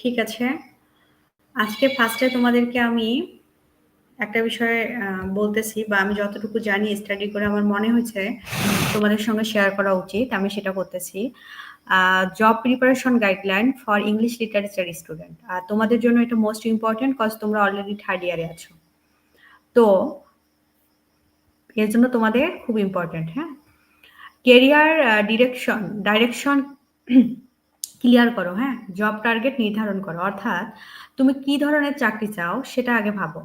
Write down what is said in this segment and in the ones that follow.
ঠিক আছে। আজকে ফার্স্টে তোমাদেরকে আমি একটা বিষয়ে বলতেছি বা আমি যতটুকু জানি স্টাডি করে আমার মনে হয়েছে তোমাদের সঙ্গে শেয়ার করা উচিত। আমি সেটা করতেছি। Job preparation guideline for English literature student. আর তোমাদের জন্য এটা মোস্ট ইম্পর্টেন্ট কজ তোমরা অলরেডি থার্ড ইয়ারে আছো। তো এর জন্য তোমাদের খুব ইম্পর্টেন্ট, হ্যাঁ? কেরিয়ার ডিরেকশন ডাইরেকশন ক্লিয়ার করো হ্যাঁ? জব টার্গেট নির্ধারণ করো। অর্থাৎ তুমি কি ধরনের চাকরি চাও সেটা আগে ভাবো।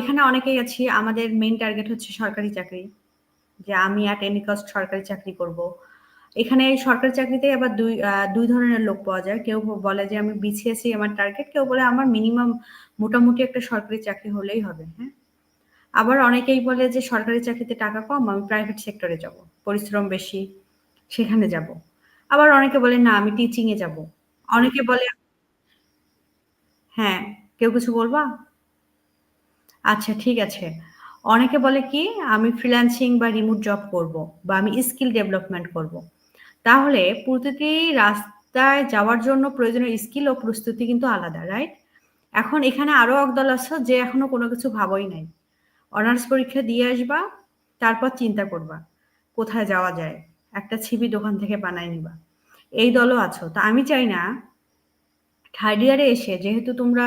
এখানে অনেকেই আছি, আমাদের মেন টার্গেট হচ্ছে সরকারি চাকরি। যে আমি অ্যাট এনি কস্ট সরকারি চাকরি করব। এখানে সরকারি চাকরিতে আবার দুই দুই ধরনের লোক পাওয়া যায়। কেউ বলে যে আমি বিছিয়েছি আমার টার্গেট কেউ বলে আমার মিনিমাম মোটামুটি একটা সরকারি চাকরি হলেই হবে হ্যাঁ? আবার অনেকেই বলে যে সরকারি চাকরিতে টাকা কম, আমি প্রাইভেট সেক্টরে যাব। পরিশ্রম বেশি, সেখানে যাব। আবার অনেকে বলে, না, আমি টিচিং এ যাব। অনেকে বলে হ্যাঁ কেউ কিছু বলবা? আচ্ছা ঠিক আছে। অনেকে বলে কি, আমি ফ্রিল্যান্সিং বা রিমোট জব করব বা আমি স্কিল ডেভেলপমেন্ট করব। তাহলে প্রতিটি রাস্তায় যাওয়ার জন্য প্রয়োজনীয় স্কিল ও প্রস্তুতি কিন্তু আলাদা রাইট এখন এখানে আরও একদল আছে যে এখনও কোনো কিছু ভাবই নাই। অনার্স পরীক্ষা দিয়ে আসবা, তারপর চিন্তা করবা, কোথায় যাওয়া যায়? একটা ছিবি দোকান থেকে বানাই নিবা। এই দলও আছো। তা আমি চাই না থার্ড ইয়ারে এসে যেহেতু তোমরা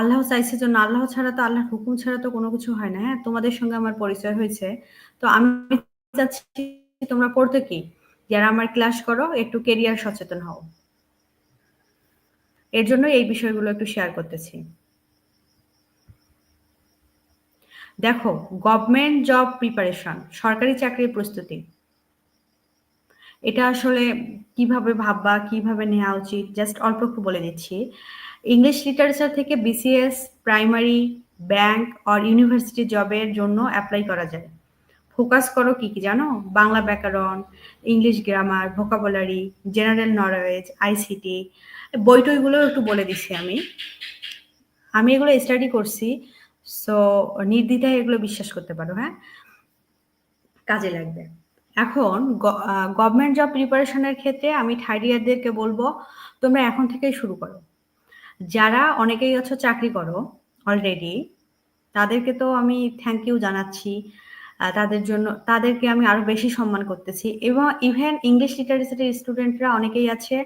আল্লাহ চাইছে জন্য, আল্লাহ ছাড়া তো, আল্লাহর হুকুম ছাড়া তো কোনো কিছু হয় না হ্যাঁ? তোমাদের সঙ্গে আমার পরিচয় হয়েছে। তো আমি চাচ্ছি তোমরা পড়তে কি? যারা আমার ক্লাস করো, একটু কেরিয়ার সচেতন হও। এর জন্য এই বিষয়গুলো একটু শেয়ার করতেছি। দেখো গভর্নমেন্ট জব প্রিপারেশন সরকারি চাকরির প্রস্তুতি। এটা আসলে কীভাবে ভাববা, কীভাবে নেওয়া উচিত? জাস্ট অল্প একটু বলে দিচ্ছি। ইংলিশ লিটারেচার থেকে BCS primary bank or university জবের জন্য অ্যাপ্লাই করা যায়। ফোকাস করো কি কি জানো? বাংলা ব্যাকরণ English grammar vocabulary general knowledge ICT বই টইগুলো একটু বলে দিচ্ছি আমি। আমি এগুলো স্টাডি করছি সো নির্দ্বিধায় এগুলো বিশ্বাস করতে পারো হ্যাঁ? কাজে লাগবে। এখন গভর্নমেন্ট জব প্রিপারেশনের ক্ষেত্রে আমি থার্ড ইয়ারদেরকে বলব, তোমরা এখন থেকেই শুরু করো। যারা অনেকেই আছো চাকরি করো অলরেডি তাদেরকে তো আমি থ্যাংক ইউ জানাচ্ছি তাদের জন্য, তাদেরকে আমি আরও বেশি সম্মান করতেছি এবং ইভেন ইংলিশ লিটারেচারের স্টুডেন্টরা অনেকেই আছে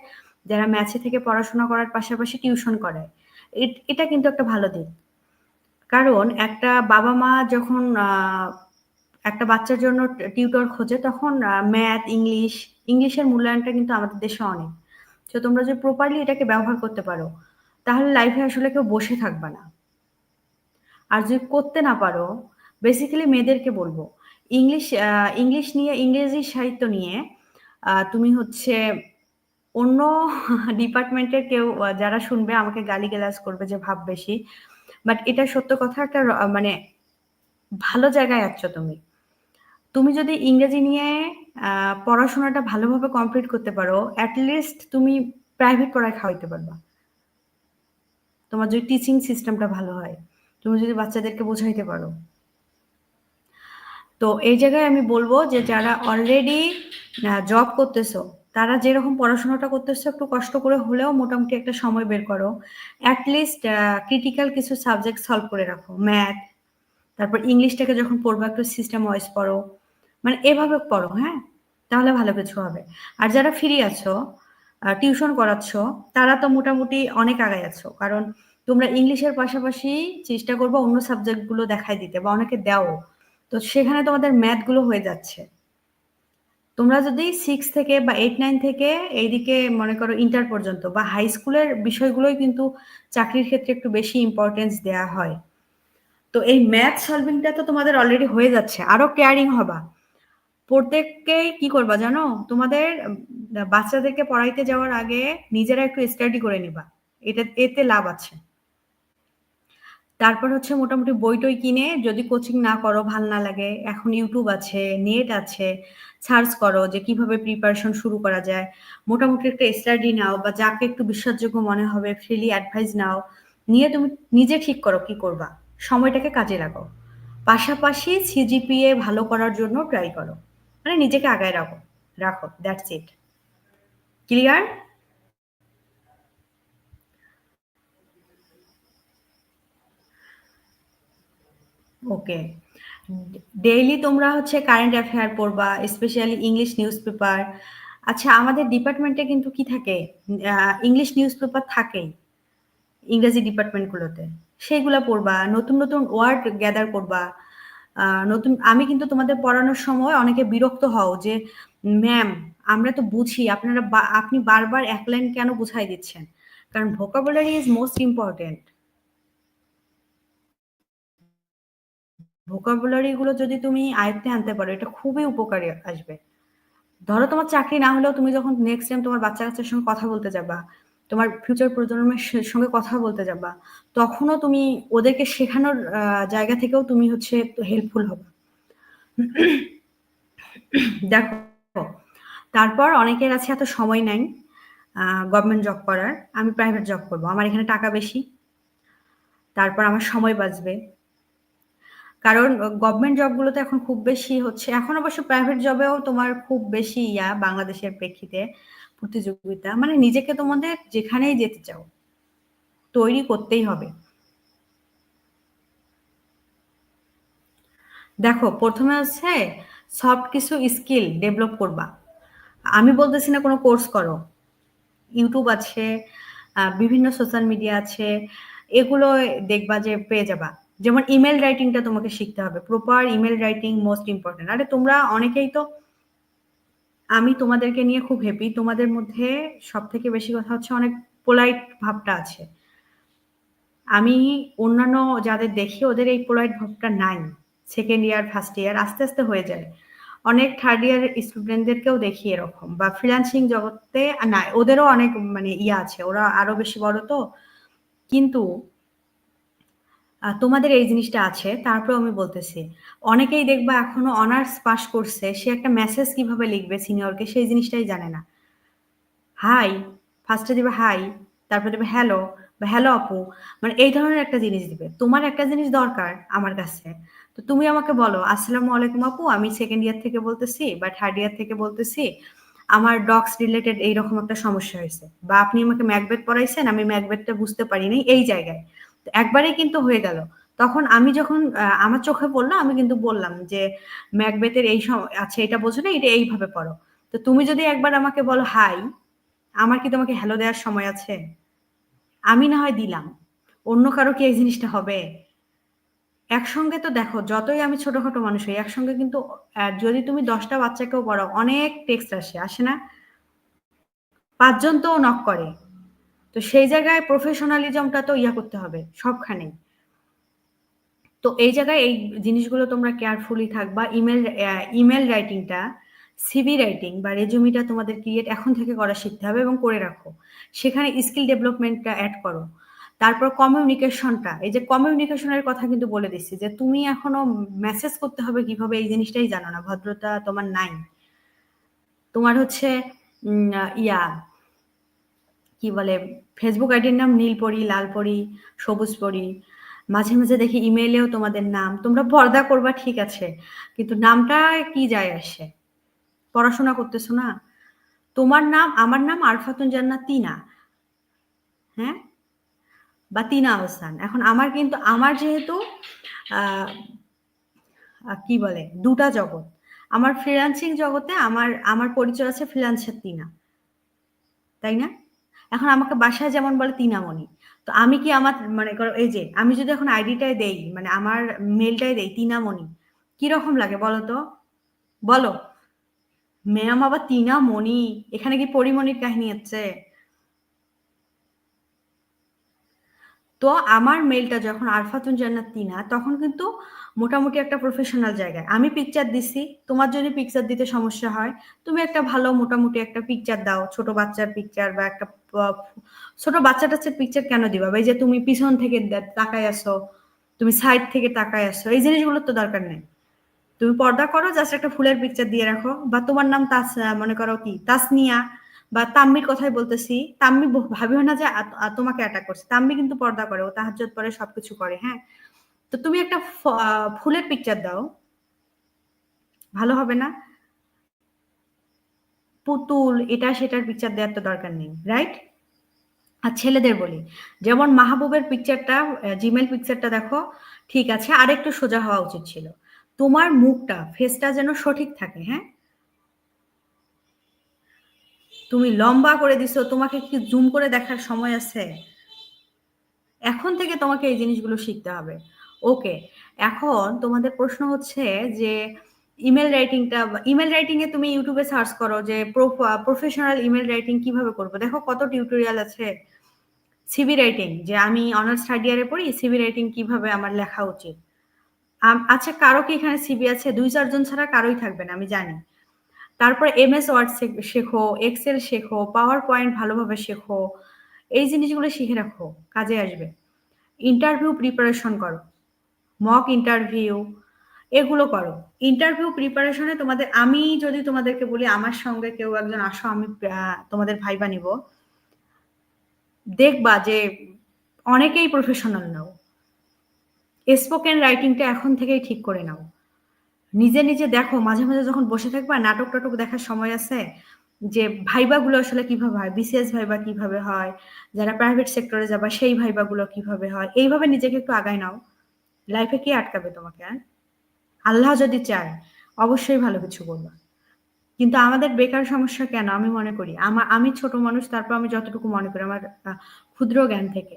যারা ম্যাচে থেকে পড়াশোনা করার পাশাপাশি টিউশন করে। এটা কিন্তু একটা ভালো দিক। কারণ একটা বাবা মা যখন একটা বাচ্চার জন্য টিউটর খোঁজে, তখন ম্যাথ, ইংলিশ, ইংলিশের মূল্যায়নটা কিন্তু আমাদের দেশে অনেক। তো তোমরা যদি প্রপারলি এটাকে ব্যবহার করতে পারো, তাহলে লাইফে আসলে কেউ বসে থাকবে না। আর যদি করতে না পারো বেসিক্যালি মেয়েদেরকে বলব, ইংলিশ ইংলিশ নিয়ে, ইংরেজি সাহিত্য নিয়ে তুমি হচ্ছে অন্য ডিপার্টমেন্টের কেউ যারা শুনবে, আমাকে গালি গালাজ করবে যে ভাব বেশি। বাট এটা সত্য কথা, একটা মানে ভালো জায়গায় আছো তুমি। তুমি যদি ইংরেজি নিয়ে পড়াশোনাটা ভালোভাবে কমপ্লিট করতে পারো অ্যাটলিস্ট তুমি প্রাইভেট পড়ায় খাওয়াইতে পারবা। তোমার যদি টিচিং সিস্টেমটা ভালো হয়, তুমি যদি বাচ্চাদেরকে বোঝাইতে পারো। তো এই জায়গায় আমি বলব যে, যারা অলরেডি জব করতেছো, তারা যেরকম পড়াশোনাটা করতেছো, একটু কষ্ট করে হলেও মোটামুটি একটা সময় বের করো। অ্যাটলিস্ট ক্রিটিক্যাল কিছু সাবজেক্ট সলভ করে রাখো। ম্যাথ তারপর ইংলিশটাকে যখন পড়ব, একটু সিস্টেম ওয়াইজ পড়ো মানে এভাবে পড়ো হ্যাঁ? তাহলে ভালো কিছু হবে। আর যারা ফ্রি আছো টিউশন করাচ্ছ, তারা তো মোটামুটি অনেক আগায় আছো। কারণ তোমরা ইংলিশের পাশাপাশি চেষ্টা করব অন্য সাবজেক্টগুলো দেখাই দিতে বা অনেকে দেও। তো সেখানে তোমাদের ম্যাথগুলো হয়ে যাচ্ছে। তোমরা যদি সিক্স থেকে বা এইট নাইন থেকে এইদিকে মনে করো ইন্টার পর্যন্ত বা হাই স্কুলের বিষয়গুলোই কিন্তু চাকরির ক্ষেত্রে একটু বেশি ইম্পর্টেন্স দেওয়া হয়। তো এই ম্যাথ সলভিংটা তো তোমাদের অলরেডি হয়ে যাচ্ছে, আরও কেয়ারিং হবা। প্রত্যেককেই কি করবা জানো? তোমাদের বাচ্চাদেরকে পড়াইতে যাওয়ার আগে নিজেরা একটু স্টাডি করে নিবা। এটা এতে লাভ আছে। তারপর হচ্ছে মোটামুটি বই টই কিনে যদি কোচিং না করো, ভালো না লাগে, এখন ইউটিউব আছে নেট আছে সার্চ করো যে কীভাবে প্রিপারেশন শুরু করা যায়। মোটামুটি একটা স্টাডি নাও বা যাকে একটু বিশ্বাসযোগ্য মনে হবে ফ্রিলি অ্যাডভাইস নাও, নিয়ে তুমি নিজে ঠিক করো কি করবা। সময়টাকে কাজে লাগো পাশাপাশি সিজিপিএ ভালো করার জন্য ট্রাই করো। মানে নিজেকে আগায় রাখো রাখো that's it clear okay daily তোমরা হচ্ছে কারেন্ট অ্যাফেয়ার পড়বা স্পেশালি ইংলিশ নিউজ পেপার আচ্ছা আমাদের ডিপার্টমেন্টে কিন্তু কি থাকে? ইংলিশ নিউজ পেপার থাকেই, ইংরেজি ডিপার্টমেন্টগুলোতে সেগুলা পড়বা। নতুন, নতুন ওয়ার্ড গ্যাদার করবা। নতুন আমি কিন্তু তোমাদের পড়ানোর সময় অনেকে বিরক্ত হও যে, "ম্যাম আমরা তো বুঝি আপনারা আপনি বারবার এক লাইন কেন বুঝাই দিচ্ছেন?" কারণ vocabulary is most important vocabulary গুলো যদি তুমি আয়ত্তে আনতে পারো, এটা খুবই উপকারে আসবে। ধরো তোমার চাকরি না হলেও তুমি যখন নেক্সট টাইম তোমার বাচ্চা-কাচ্চার সঙ্গে কথা বলতে যাবা, তোমার ফিউচার প্রজন্মের সঙ্গে কথা বলতে যাবা, তখনও তুমি ওদেরকে শেখানোর জায়গা থেকেও তুমি হচ্ছে হেল্পফুল হবা। দেখো, তারপর অনেকের আছে এত সময় নাই গভর্নমেন্ট জব করার। আমি প্রাইভেট জব করব। আমার এখানে টাকা বেশি। তারপর আমার সময় বাঁচবে। কারণ গভর্নমেন্ট জবগুলোতে এখন খুব বেশি হচ্ছে এখন অবশ্য প্রাইভেট জবেও তোমার খুব বেশি ইয়া বাংলাদেশের প্রেক্ষিতে প্রতিযোগিতা। মানে নিজেকে তোমাদের যেখানেই যেতে চাও, তৈরি করতেই হবে। দেখো প্রথমে হচ্ছে সফট কিছু স্কিল ডেভেলপ করবা। আমি বলতেছি না কোনো কোর্স করো। ইউটিউব আছে, বিভিন্ন সোশ্যাল মিডিয়া আছে। এগুলো দেখবা যে পেয়ে যাবা। যেমন ইমেল রাইটিংটা তোমাকে শিখতে হবে। Proper email writing most important. আরে তোমরা অনেকেই তো আমি তোমাদেরকে নিয়ে খুব হ্যাপি। তোমাদের মধ্যে সব থেকে বেশি কথা হচ্ছে অনেক পোলাইট ভাবটা আছে। আমি অন্যান্য যাদের দেখি ওদের এই পোলাইট ভাবটা নাই। সেকেন্ড ইয়ার, ফার্স্ট ইয়ার আস্তে, আস্তে হয়ে যায়। অনেক থার্ড ইয়ার স্টুডেন্টদেরকেও দেখি এরকম বা ফ্রিল্যান্সিং জগতে না ওদেরও অনেক মানে ইয়া আছে। ওরা আরও বেশি বড় তো। কিন্তু তোমাদের এই জিনিসটা আছে। তারপরেও আমি বলতেছি। অনেকেই দেখবা এখনও অনার্স পাস করছে। সে একটা মেসেজ কীভাবে লিখবে সিনিয়রকে সেই জিনিসটাই জানে না। হাই, ফার্স্টে দিবে হাই, তারপরে দিবে হ্যালো বা হ্যালো আপু। মানে এই ধরনের একটা জিনিস দিবে। তোমার একটা জিনিস দরকার আমার কাছে। তো তুমি আমাকে বলো, "আসসালামু আলাইকুম আপু, আমি সেকেন্ড ইয়ার থেকে বলতেছি বা থার্ড ইয়ার থেকে বলতেছি। আমার ডগস রিলেটেড এইরকম একটা সমস্যা হয়েছে বা আপনি আমাকে ম্যাকবেথ পড়াইছেন, আমি ম্যাকবেথটা বুঝতে পারি নাই এই জায়গায়।" তো একবারেই কিন্তু হয়ে গেল। তখন আমি যখন আমার চোখে পড়ল আমি কিন্তু বললাম যে, "ম্যাকবেথের এই স আচ্ছা এটা বোঝো না, এটা এইভাবে পড়ো।" তো তুমি যদি একবার আমাকে বলো হাই, আমার কি তোমাকে হ্যালো দেওয়ার সময় আছে? আমি না হয় দিলাম। অন্য কারও কি এই জিনিসটা হবে? একসঙ্গে তো দেখো যতই আমি ছোটখাটো মানুষ হই, একসঙ্গে কিন্তু যদি তুমি দশটা বাচ্চাকেও পড়াও, অনেক টেক্সট আসে, আসে না? ৫ জন তো নক করে। তো সেই জায়গায় প্রফেশনালিজমটা তো ইয়া করতে হবে সবখানেই। তো এই জায়গায় এই জিনিসগুলো তোমরা কেয়ারফুলি থাকবা। ইমেল ইমেইল রাইটিংটা, সিভি রাইটিং বা রেজুমিটা তোমাদের ক্রিয়েট এখন থেকে করা শিখতে হবে এবং করে রাখো। সেখানে স্কিল ডেভেলপমেন্টটা অ্যাড করো। তারপর কমিউনিকেশনটা, এই যে কমিউনিকেশনের কথা কিন্তু বলে দিচ্ছি যে তুমি এখনও মেসেজ করতে হবে কীভাবে এই জিনিসটাই জানো না। ভদ্রতা তোমার নাই। তোমার হচ্ছে ইয়া কি বলে ফেসবুক আইডির নাম নীলপরি, লালপরি, সবুজপরি। মাঝে, মাঝে দেখি ইমেইলেও তোমাদের নাম। তোমরা পর্দা করবা ঠিক আছে। কিন্তু নামটা কি যায় আসে? পড়াশোনা করতেছো না? তোমার নাম আমার নাম আরফাতুন জান্নাত তিনা হ্যাঁ? বা তিনা আহসান। এখন আমার কিন্তু আমার যেহেতু কি বলে দুটা জগৎ। আমার ফ্রিল্যান্সিং জগতে আমার আমার পরিচয় আছে ফ্রিল্যান্সার তিনা তাই না? এখন আমাকে বাসায় যেমন বলে টিনামণি। তো আমি কি আমার মানে এই যে আমি যদি এখন আইডিটায় দেই, মানে আমার মেইলটায় দেই টিনামণি। কীরকম লাগে বলো তো? বলো। ম্যাম আবার টিনামণি। এখানে কি পরিমণির কাহিনী আছে? তো আমার মেলটা যখন আরফাতুন জান্নাত তিনা তখন কিন্তু মোটামুটি একটা প্রফেশনাল জায়গায়। আমি পিকচার দিছি। তোমার যদি পিকচার দিতে সমস্যা হয়, তুমি একটা ভালো মোটামুটি একটা পিকচার দাও। ছোট বাচ্চার পিকচার বা একটা ছোট বাচ্চা-টাচ্চার পিকচার কেন দিবা? এই যে তুমি পিছন থেকে তাকায় আছো, তুমি সাইড থেকে তাকায় আসো এই জিনিসগুলোর তো দরকার নেই। তুমি পর্দা করো জাস্ট একটা ফুলের পিকচার দিয়ে রাখো বা তোমার নাম তাস মনে করো কি তাসনিয়া বা তাম্মির কথাই বলতেছি। তাম্মি ভাবিও না যে তোমাকে অ্যাটাক করছে। তাম্মি কিন্তু পর্দা করে। ও তাহাজ্জুদ পড়ে সবকিছু করে, হ্যাঁ? তো তুমি একটা ফুলের পিকচার দাও। ভালো হবে না? পুতুল এটা সেটার পিকচার দেওয়ার তো দরকার নেই। রাইট? আর ছেলেদের বলি। যেমন মাহবুবের পিকচারটা জিমেল পিকচারটা দেখো, ঠিক আছে আর একটু সোজা হওয়া উচিত ছিল। তোমার মুখটা ফেসটা যেন সঠিক থাকে হ্যাঁ? তুমি লম্বা করে দিছো, তোমাকে কি জুম করে দেখার সময় আছে? এখন থেকে তোমাকে এই জিনিসগুলো শিখতে হবে। ওকে এখন তোমাদের প্রশ্ন হচ্ছে যে ইমেল রাইটিংটা ইমেল রাইটিং এ তুমি ইউটিউবে সার্চ করো যে প্রফেশনাল ইমেল রাইটিং কীভাবে করব? দেখো কত টিউটোরিয়াল আছে। সিভি রাইটিং যে আমি অনার্স থার্ড ইয়ারে পড়ি সিভি রাইটিং কীভাবে আমার লেখা উচিত? আচ্ছা কারও কি এখানে সিভি আছে? দুই চারজন ছাড়া কারোই থাকবে না, আমি জানি। তারপর এম এস ওয়ার্ড শেখো এক্সেল শেখো পাওয়ার পয়েন্ট ভালোভাবে শেখো, এই জিনিসগুলো শিখে রাখো, কাজে আসবে। ইন্টারভিউ প্রিপারেশন করো মক ইন্টারভিউ এগুলো করো। ইন্টারভিউ প্রিপারেশনে তোমাদের, আমি যদি তোমাদেরকে বলি, আমার সঙ্গে কেউ একজন আসো, আমি তোমাদের ভাইবা নিব। দেখবা যে অনেকেই প্রফেশনাল নাও। স্পোকেন রাইটিংটা এখন থেকেই ঠিক করে নাও। নিজে নিজে দেখো, মাঝে মাঝে যখন বসে থাকবা, নাটক টাটক দেখার সময় আছে যে ভাইবাগুলো আসলে কীভাবে হয় বিসিএস ভাইবা কীভাবে হয়, যারা প্রাইভেট সেক্টরে যাবা, সেই ভাইবাগুলো কীভাবে হয়, এইভাবে নিজেকে একটু আগায় নাও। লাইফে কি আটকাবে তোমাকে হ্যাঁ? আল্লাহ যদি চায়, অবশ্যই ভালো কিছু করবা কিন্তু আমাদের বেকার সমস্যা কেন? আমি মনে করি আমার আমি ছোট মানুষ, তারপর আমি যতটুকু মনে করি, আমার ক্ষুদ্র জ্ঞান থেকে।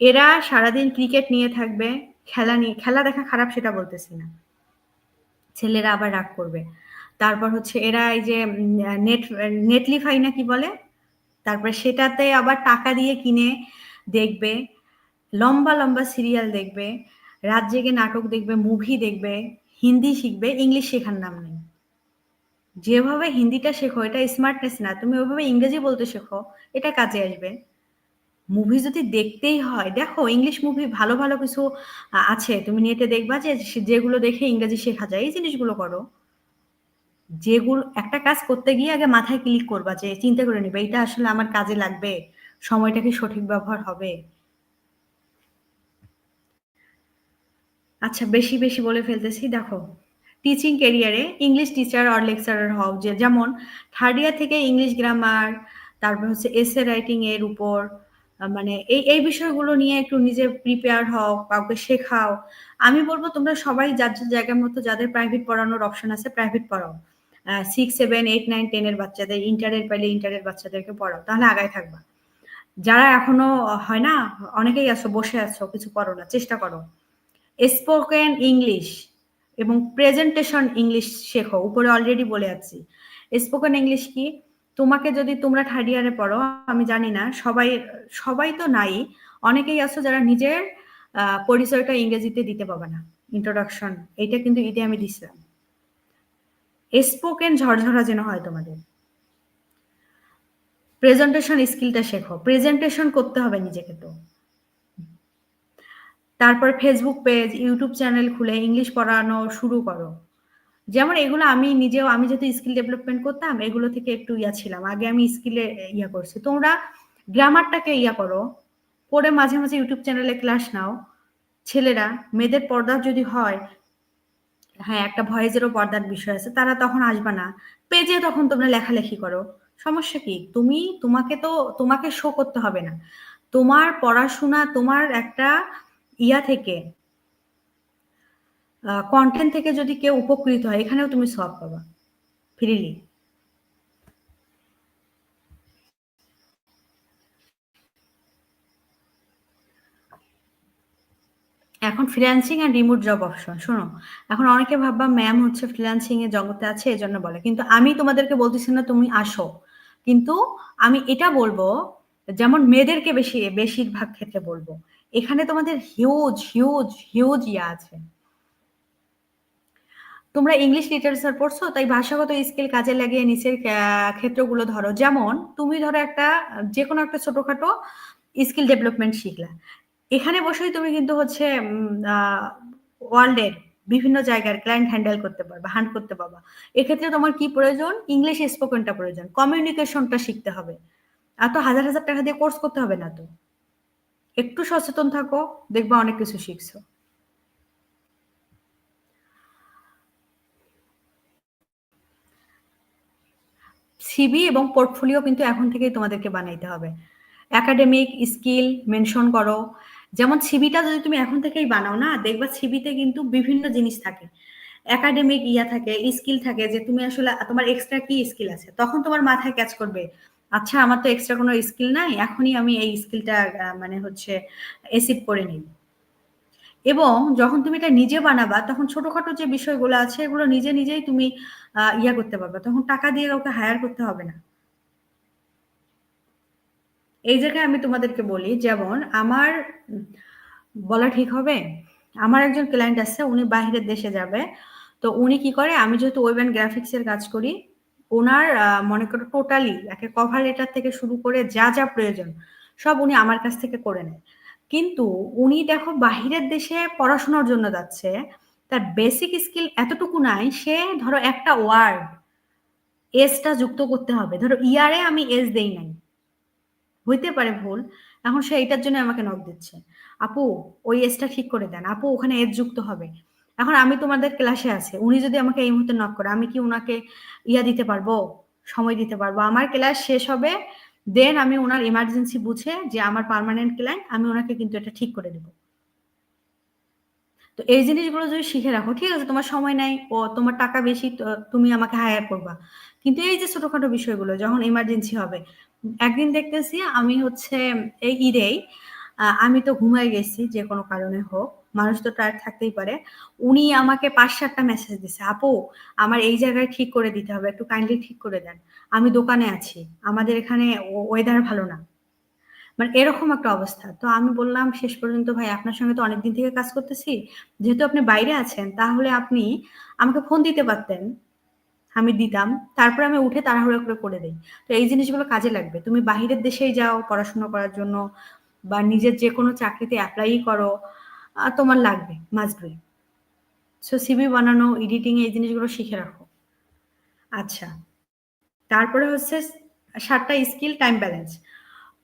এরা সারাদিন ক্রিকেট নিয়ে থাকবে, খেলা নিয়ে, খেলা দেখা খারাপ সেটা বলতেছি না। ছেলেরা আবার রাগ করবে। তারপর হচ্ছে এরা এই যে নেট নেটলিফাই না কি বলে? তারপরে সেটাতে আবার টাকা দিয়ে কিনে দেখবে, লম্বা লম্বা সিরিয়াল দেখবে, রাত জেগে নাটক দেখবে, মুভি দেখবে, হিন্দি শিখবে, ইংলিশ শেখার নাম নেই। যেভাবে হিন্দিটা শেখো, এটা স্মার্টনেস না, তুমি ওইভাবে ইংরেজি বলতে শেখো, এটা কাজে আসবে। মুভি যদি দেখতেই হয়, দেখো ইংলিশ মুভি ভালো ভালো কিছু আছে, তুমি নেটে দেখবা যে যেগুলো দেখে ইংরেজি শেখা যায়, এই জিনিসগুলো করো। যেগুলো, একটা কাজ করতে গিয়ে আগে মাথায় ক্লিক করবা যে চিন্তা করে নিবে, এটা আসলে আমার কাজে লাগবে, সময়টা কি সঠিক ব্যবহার হবে? আচ্ছা বেশি বেশি বলে ফেলতেছি, দেখো। টিচিং কেরিয়ারে ইংলিশ টিচার আর লেকচারার হও, যে যেমন থার্ড ইয়ার থেকে ইংলিশ গ্রামার তারপর হচ্ছে এসে রাইটিং এর উপর মানে এই এই বিষয়গুলো নিয়ে একটু নিজে প্রিপেয়ার হও, কাউকে শেখাও। আমি বলব তোমরা সবাই যার যার জায়গার মতো যাদের প্রাইভেট পড়ানোর অপশন আছে প্রাইভেট পড়াও। সিক্স সেভেন এইট নাইন টেনের বাচ্চাদের ইন্টারের পাইলে ইন্টারের বাচ্চাদেরকে পড়াও, তাহলে আগায় থাকবা। যারা এখনও হয় না, অনেকেই আছো, বসে আছো, কিছু করো না, চেষ্টা করো। স্পোকেন ইংলিশ এবং প্রেজেন্টেশন ইংলিশ শেখো, উপরে অলরেডি বলে আছি। স্পোকেন ইংলিশ কি? তোমাকে যদি তোমরা থার্ড ইয়ারে পড়ো, আমি জানি না, সবাই সবাই তো নাই, অনেকেই আছো যারা নিজের পরিচয়টা ইংরেজিতে দিতে পাবে না। ইন্ট্রোডাকশন এটা কিন্তু ঈদে আমি দিছিলাম। স্পোকেন ঝরঝরা যেন হয় তোমাদের। প্রেজেন্টেশন স্কিলটা শেখো। প্রেজেন্টেশন করতে হবে নিজেকে তো। তারপর ফেসবুক পেজ ইউটিউব চ্যানেল খুলে ইংলিশ পড়ানো শুরু করো। যেমন এগুলো আমি নিজেও, আমি যেহেতু স্কিল ডেভেলপমেন্ট করতাম, এগুলো থেকে একটু ইয়া ছিলাম। আগে আমি স্কিলে ইয়া করছি। তোমরা গ্রামারটাকে ইয়া করো। করে মাঝে মাঝে ইউটিউব চ্যানেলে ক্লাস নাও। ছেলেরা, মেয়েদের পর্দা যদি হয় হ্যাঁ একটা ভয়েজেরও পর্দার বিষয় আছে, তারা তখন আসবে না। পেজে তখন তোমরা লেখালেখি করো। সমস্যা কি? তুমি, তোমাকে তো, তোমাকে শো করতে হবে না। তোমার পড়াশোনা, তোমার একটা ইয়া থেকে কন্টেন্ট থেকে যদি কেউ উপকৃত হয়, এখানেও তুমি সব পাবা ফ্রিলি এখন ফ্রিল্যান্সিং আর রিমোট জব অপশন শোনো, এখন অনেকে ভাববা ম্যাম হচ্ছে ফ্রিল্যান্সিং এর জগতে আছে এই জন্য বলে। কিন্তু আমি তোমাদেরকে বলতেছি না, তুমি আসো। কিন্তু আমি এটা বলব, যেমন মেয়েদেরকে বেশি, বেশিরভাগ ক্ষেত্রে বলব এখানে তোমাদের হিউজ হিউজ হিউজ ইয়া আছে। তোমরা ইংলিশ লিটারেচার পড়ছো, তাই ভাষাগত স্কিল কাজে লাগিয়ে নিচের ক্ষেত্রগুলো ধরো। যেমন, তুমি ধরো একটা যে কোনো একটা ছোটখাটো স্কিল ডেভেলপমেন্ট শিখলা। এখানে বসেই তুমি কিন্তু হচ্ছে ওয়ার্ল্ডের বিভিন্ন জায়গার ক্লায়েন্ট হ্যান্ডেল করতে পারবা হ্যান্ড করতে পারবা। এক্ষেত্রে তোমার কি প্রয়োজন? ইংলিশ স্পোকেনটা প্রয়োজন। কমিউনিকেশনটা শিখতে হবে। আর তো হাজার হাজার টাকা দিয়ে কোর্স করতে হবে না তো। একটু সচেতন থাকো, দেখবা অনেক কিছু শিখছো। সিবি এবং পোর্টফোলিও কিন্তু এখন থেকেই তোমাদেরকে বানাইতে হবে। একাডেমিক স্কিল মেনশন করো। যেমন ছিবিটা যদি তুমি এখন থেকেই বানাও না, দেখবা ছিবিতে কিন্তু বিভিন্ন জিনিস থাকে। একাডেমিক ইয়া থাকে স্কিল থাকে, যে তুমি আসলে তোমার এক্সট্রা কি স্কিল আছে? তখন তোমার মাথায় ক্যাচ করবে। আচ্ছা আমার তো এক্সট্রা কোনো স্কিল নাই, এখনই আমি এই স্কিলটা মানে হচ্ছে এসিড করে নিই। এবং যখন তুমি এটা নিজে বানাবা, তখন ছোটখাটো যে বিষয়গুলো আছে, এগুলো নিজে নিজেই তুমি ইয়া করতে পারবে। তখন টাকা দিয়ে কাউকে হায়ার করতে হবে না। এই জায়গায় আমি তোমাদেরকে বলি, যেমন আমার, বলা ঠিক হবে, আমার একজন ক্লায়েন্ট আছে, উনি বাহিরের দেশে যাবে। তো উনি কি করে, আমি যেহেতু ওয়েব অ্যান্ড গ্রাফিক্সের কাজ করি ওনার মনে করো টোটালি একে কভার লেটার থেকে শুরু করে যা যা প্রয়োজন, সব উনি আমার কাছ থেকে করে নেয় কিন্তু উনি দেখো বাহিরের দেশে পড়াশোনার জন্য যাচ্ছে, তার বেসিক স্কিল এতটুকু নাই, সে ধরো একটা ওয়ার্ড এসটা যুক্ত করতে হবে। ধরো ইয়ারে আমি এস দেই নাই। হইতে পারে ভুল, এখন সে এটার জন্য আমাকে নক দিচ্ছে। আপু, ওই এসটা ঠিক করে দেন। আপু, ওখানে এস যুক্ত হবে। এখন আমি তোমাদের ক্লাসে আছে। উনি যদি আমাকে এই মুহূর্তে নক করে, আমি কি ওনাকে ইয়া দিতে পারব? সময় দিতে পারব? আমার ক্লাস শেষ হবে দেন আমি ওনার ইমার্জেন্সি বুঝে যে আমার পারমানেন্ট ক্লায়েন্ট আমি ওনাকে কিন্তু এটা ঠিক করে দেব। তো এই জিনিসগুলো যদি শিখে রাখো, ঠিক আছে, তোমার সময় নাই, ও তোমার টাকা বেশি তুমি আমাকে হায়ার করবা। কিন্তু এই যে ছোটখাটো বিষয়গুলো, যখন ইমার্জেন্সি হবে, একদিন দেখতেছি আমি হচ্ছে এই ঈদেই আমি তো ঘুমাই গেছি, যে কোনো কারণে হোক মানুষ তো টায়ার থাকতেই পারে। উনি আমাকে পাঁচ সাতটা মেসেজ দিছে, আপু, আমার এই জায়গায় ঠিক করে দিতে হবে, একটু কাইন্ডলি ঠিক করে দেন। আমি দোকানে আছি, আমাদের এখানে ওয়েদার ভালো না। মানে এরকম একটা অবস্থা। তো আমি বললাম, শেষ পর্যন্ত ভাই, আপনার সঙ্গে তো অনেকদিন থেকে কাজ করতেছি। যেহেতু আপনি বাইরে আছেন, তাহলে আপনি আমাকে ফোন দিতে পারতেন। আমি দিতাম, তারপরে আমি উঠে তাড়াহুড়ো করে করে দিই। তো এই জিনিসগুলো কাজে লাগবে। তুমি বাহিরের দেশেই যাও পড়াশোনা করার জন্য, বা নিজের যে কোনো চাকরিতে অ্যাপ্লাই করো। তোমার লাগবে মাস্ট বি সো সিবি বানানো এডিটিং এই জিনিসগুলো শিখে রাখো। আচ্ছা তারপরে হচ্ছে সাতটা স্কিল টাইম ব্যালেন্স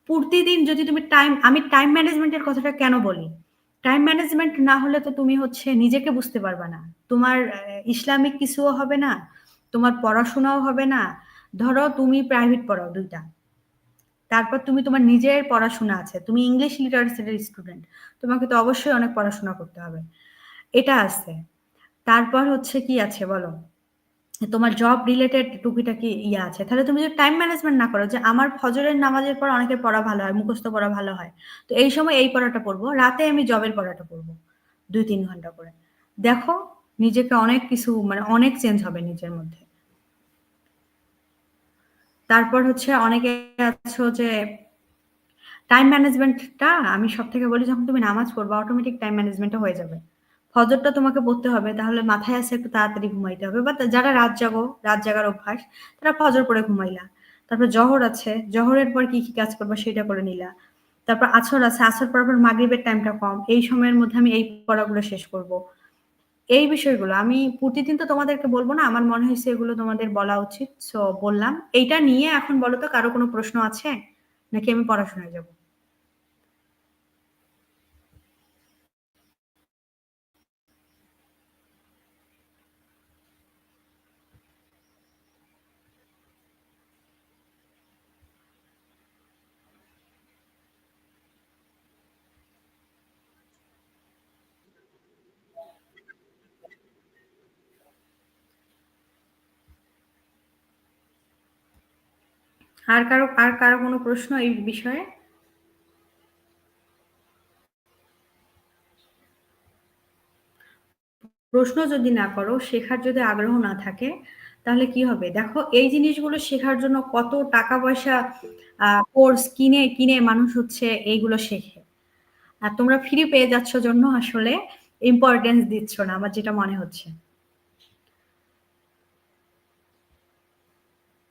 প্রতিদিন যদি তুমি টাইম আমি টাইম ম্যানেজমেন্টের কথাটা কেন বলি? টাইম ম্যানেজমেন্ট না হলে তো তুমি হচ্ছে নিজেকে বুঝতে পারবা না। তোমার ইসলামিক কিছুও হবে না, তোমার পড়াশোনাও হবে না। ধরো তুমি প্রাইভেট পড়াও দুইটা। তারপর তুমি তোমার নিজের পড়াশোনা আছে, তুমি ইংলিশ লিটারেচারের স্টুডেন্ট তোমাকে তো অবশ্যই অনেক পড়াশোনা করতে হবে। এটা আছে। তারপর হচ্ছে কি আছে বলো? তোমার জব রিলেটেড টুকিটাকি ইয়ে আছে। তাহলে তুমি যদি টাইম ম্যানেজমেন্ট না করো, যে আমার ফজরের নামাজের পর অনেকের পড়া ভালো হয়, মুখস্থ পড়া ভালো হয়, তো এই সময় এই পড়াটা পড়ব, রাতে আমি জবের পড়াটা পড়ব দুই তিন ঘণ্টা করে। দেখো, নিজেকে অনেক কিছু মানে অনেক চেঞ্জ হবে নিজের মধ্যে। তারপর হচ্ছে অনেকে আছো যে টাইম ম্যানেজমেন্টটা আমি সব থেকে বলি যখন তুমি নামাজ পড়বা অটোমেটিক টাইম ম্যানেজমেন্টটা হয়ে যাবে। ফজরটা তোমাকে পড়তে হবে, তাহলে মাথায় আসে একটু তাড়াতাড়ি ঘুমাইতে হবে। বা যারা রাত জাগো, রাত জাগার অভ্যাস, তারা ফজর পরে ঘুমাইলা। তারপর জহর আছে, জহরের পর কি কি কাজ করবা সেটা করে নিলা। তারপর আছর আছে আছর পর পর মাগরিবের টাইমটা কম। এই সময়ের মধ্যে আমি এই পড়াগুলো শেষ করব। এই বিষয়গুলো আমি প্রতিদিন তো তোমাদেরকে বলব না, আমার মনে হয়েছে এগুলো তোমাদের বলা উচিত। সো বললাম, এইটা নিয়ে এখন বলো তো কারও কোনো প্রশ্ন আছে? নাকি আমি পড়াশোনায় যাব? আর কারও আর কারও কোনো প্রশ্ন এই বিষয়ে? প্রশ্ন যদি না করো, শেখার যদি আগ্রহ না থাকে, তাহলে কি হবে? দেখো, এই জিনিসগুলো শেখার জন্য কত টাকা পয়সা কোর্স কিনে কিনে মানুষ হচ্ছে এইগুলো শেখে। আর তোমরা ফ্রি পেয়ে যাচ্ছ জন্য আসলে ইম্পর্টেন্স দিচ্ছ না, আমার যেটা মনে হচ্ছে।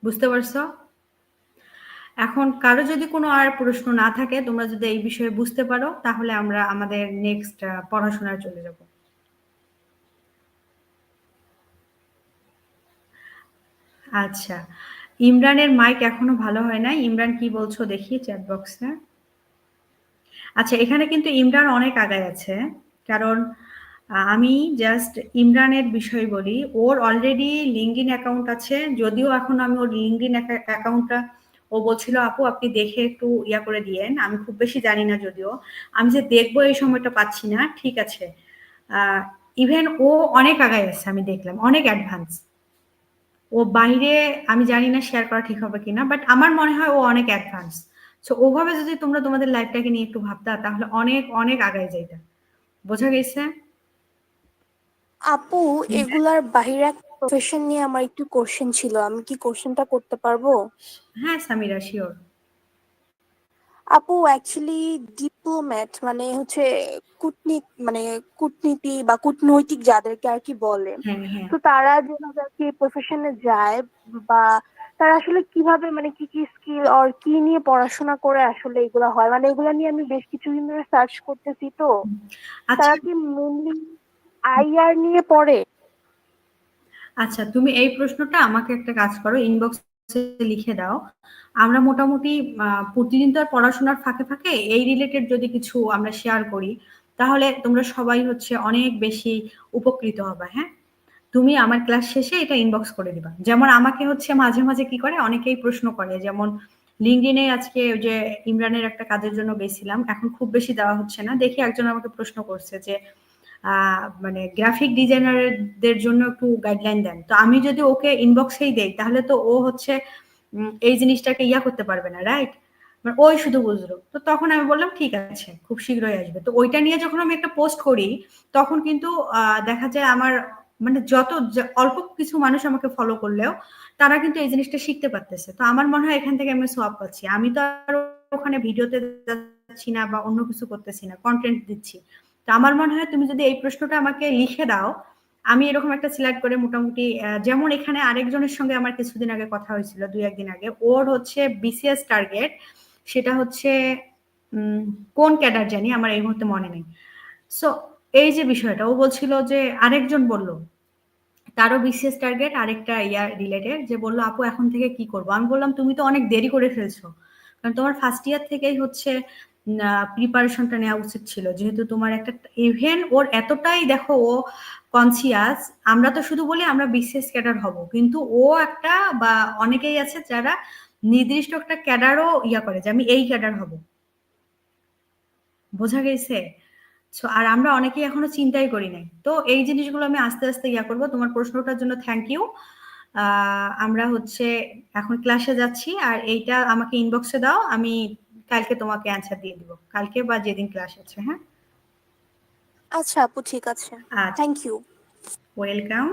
বুঝতে পারছ? এখন কারও যদি কোনো আর প্রশ্ন না থাকে, তোমরা যদি এই বিষয়ে বুঝতে পারো, তাহলে আমরা আমাদের নেক্সট পড়াশোনায় চলে যাব। আচ্ছা ইমরানের মাইক এখনও ভালো হয় না ইমরান, কি বলছো? দেখি চ্যাট বক্সে আচ্ছা এখানে কিন্তু ইমরান অনেক আগায় আছে, কারণ আমি জাস্ট ইমরানের বিষয় বলি। ওর অলরেডি লিঙ্কডিন অ্যাকাউন্ট আছে, যদিও এখন আমি ওর লিঙ্কডিন অ্যাকাউন্টটা ও বলছিল, আপু, আপনি দেখে একটু ইয়া করে দিয়েন। আমি খুব বেশি জানি না যদিও। আমি যে দেখব এই সময়টা পাচ্ছি না, ঠিক আছে। ইভেন ও অনেক আগায় আছে আমি দেখলাম। অনেক অ্যাডভান্স ও বাইরে, আমি জানি না শেয়ার করা ঠিক হবে কিনা বাট আমার মনে হয় ও অনেক অ্যাডভান্স সো ওভাবে যদি তোমরা তোমাদের লাইফটাকে নিয়ে একটু ভাবতা, তাহলে অনেক অনেক আগায় যাইতা। বোঝা গেছে? আপু, এগুলার বাহিরে প্রফেশন নিয়ে আমার একটু কোশ্চেন ছিল। আমি কি কোশ্চেনটা করতে পারব? হ্যাঁ সামিরা শিওর আপু অ্যাকচুয়ালি ডিপ্লোম্যাট মানে হচ্ছে কূটনীতি মানে কূটনীতি বা কূটনৈতিক যাদেরকে আর কি বলে। হ্যাঁ হ্যাঁ। তো তারা যেভাবে আর কি প্রফেশনে যায় বা তারা আসলে কীভাবে মানে কি কি স্কিল আর কি নিয়ে পড়াশোনা করে আসলে এগুলা হয়? মানে এগুলো নিয়ে আমি বেশ কিছুদিন ধরে সার্চ করতেছি তো। আচ্ছা তারা কি মেনলি আইআর নিয়ে পড়ে? আচ্ছা তুমি এই প্রশ্নটা আমাকে একটা কাজ করো ইনবক্সে লিখে দাও। আমরা মোটামুটি প্রতিদিন তো আর পড়াশোনার ফাঁকে ফাঁকে এই রিলেটেড যদি কিছু আমরা শেয়ার করি, তাহলে তোমরা সবাই হচ্ছে অনেক বেশি উপকৃত হবে হ্যাঁ? তুমি আমার ক্লাস শেষে এটা ইনবক্স করে দিবা। যেমন আমাকে হচ্ছে মাঝে মাঝে কি করে, অনেকেই প্রশ্ন করে, যেমন লিঙ্কডিনে আজকে ওই যে ইমরানের একটা কাজের জন্য গেছিলাম, এখন খুব বেশি দেওয়া হচ্ছে না। দেখি একজন আমাকে প্রশ্ন করছে যে মানে গ্রাফিক ডিজাইনারদের জন্য একটু গাইডলাইন দেন। তো আমি যদি ওকে ইনবক্সেই দেই, তাহলে তো ও হচ্ছে এই জিনিসটাকে ইয়া করতে পারবে না রাইট মানে ওই শুধু বুঝলো। তো তখন আমি বললাম, ঠিক আছে, খুব শীঘ্রই আসবে। তো ওইটা নিয়ে যখন আমি একটা পোস্ট করি, তখন কিন্তু দেখা যায় আমার মানে যত অল্প কিছু মানুষ আমাকে ফলো করলেও, তারা কিন্তু এই জিনিসটা শিখতে পারতেছে। তো আমার মনে হয় এখান থেকে আমি সব পাচ্ছি। আমি তো আর ওখানে ভিডিওতে যাচ্ছি না বা অন্য কিছু করতেছি না কন্টেন্ট দিচ্ছি। আমার মনে হয় তুমি যদি এই প্রশ্নটা আমাকে লিখে দাও, আমি এরকম একটা সিলেক্ট করে মোটামুটি যেমন এখানে আরেকজনের সঙ্গে আমার কিছুদিন আগে কথা হয়েছিল, দুই একদিন আগে। ওর হচ্ছে বিসিএস টার্গেট সেটা হচ্ছে কোন ক্যাডার জানি আমার এই মুহূর্তে মনে নেই। সো এই যে বিষয়টা, ও বলছিল যে আরেকজন বলল, তারও বিসিএস টার্গেট আরেকটা ইয়ার রিলেটেড যে বলল, আপু, এখন থেকে কি করব? আমি বললাম, তুমি তো অনেক দেরি করে ফেলছো। কারণ তোমার ফার্স্ট ইয়ার থেকেই হচ্ছে প্রিপারেশনটা নেওয়া উচিত ছিল। যেহেতু তোমার একটা ইভেন ওর এতটাই দেখো, ও কনসিয়াস আমরা তো শুধু বলি আমরা বিসিএস ক্যাডার হব। কিন্তু ও একটা বা অনেকেই আছে যারা নির্দিষ্ট একটা ক্যাডারও ইয়া করে যে আমি এই ক্যাডার হব। বোঝা গেছে? আর আমরা অনেকেই এখনও চিন্তাই করি নাই। তো এই জিনিসগুলো আমি আস্তে আস্তে ইয়া করব। তোমার প্রশ্নটার জন্য থ্যাংক ইউ আমরা হচ্ছে এখন ক্লাসে যাচ্ছি, আর এইটা আমাকে ইনবক্সে দাও। আমি কালকে তোমাকে অ্যান্সার দিয়ে দিব। কালকে বা যেদিন ক্লাস আছে হ্যাঁ? আচ্ছা আপু ঠিক আছে। আচ্ছা। Thank you welcome